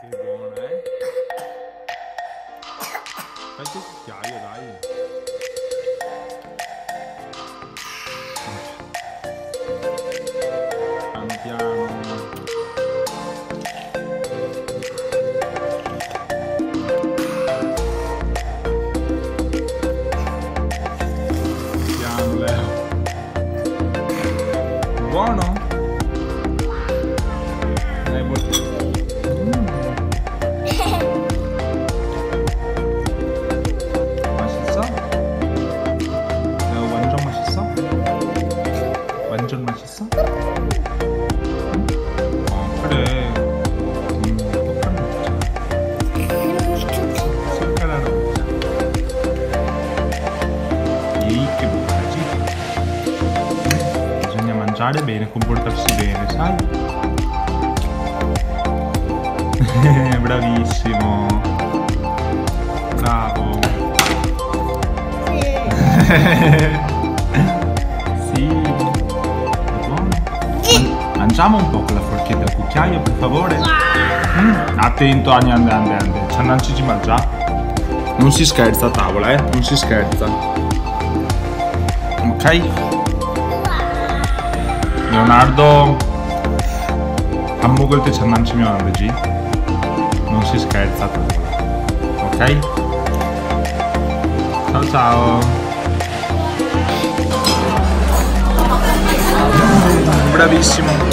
Che buono, eh? rồi cucchiaio, dai. buono? che buone. Bisogna mangiare bene, comportarsi bene, sai? Bravissimo. Bravo. sì. Mangiamo un po' con la forchetta al cucchiaio, per favore. Mm. Attento, Ania, ande, ande, ande. Ci andiamo a mangiare. Non si scherza a tavola, eh? Non si scherza ok. Leonardo a Mughal Cernanci Regì non si scherza. Ok. Ciao ciao. Bravissimo.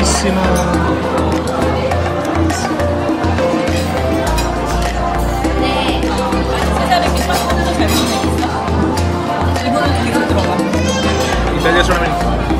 bellissima 이탈리아 소라멘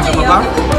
好吧。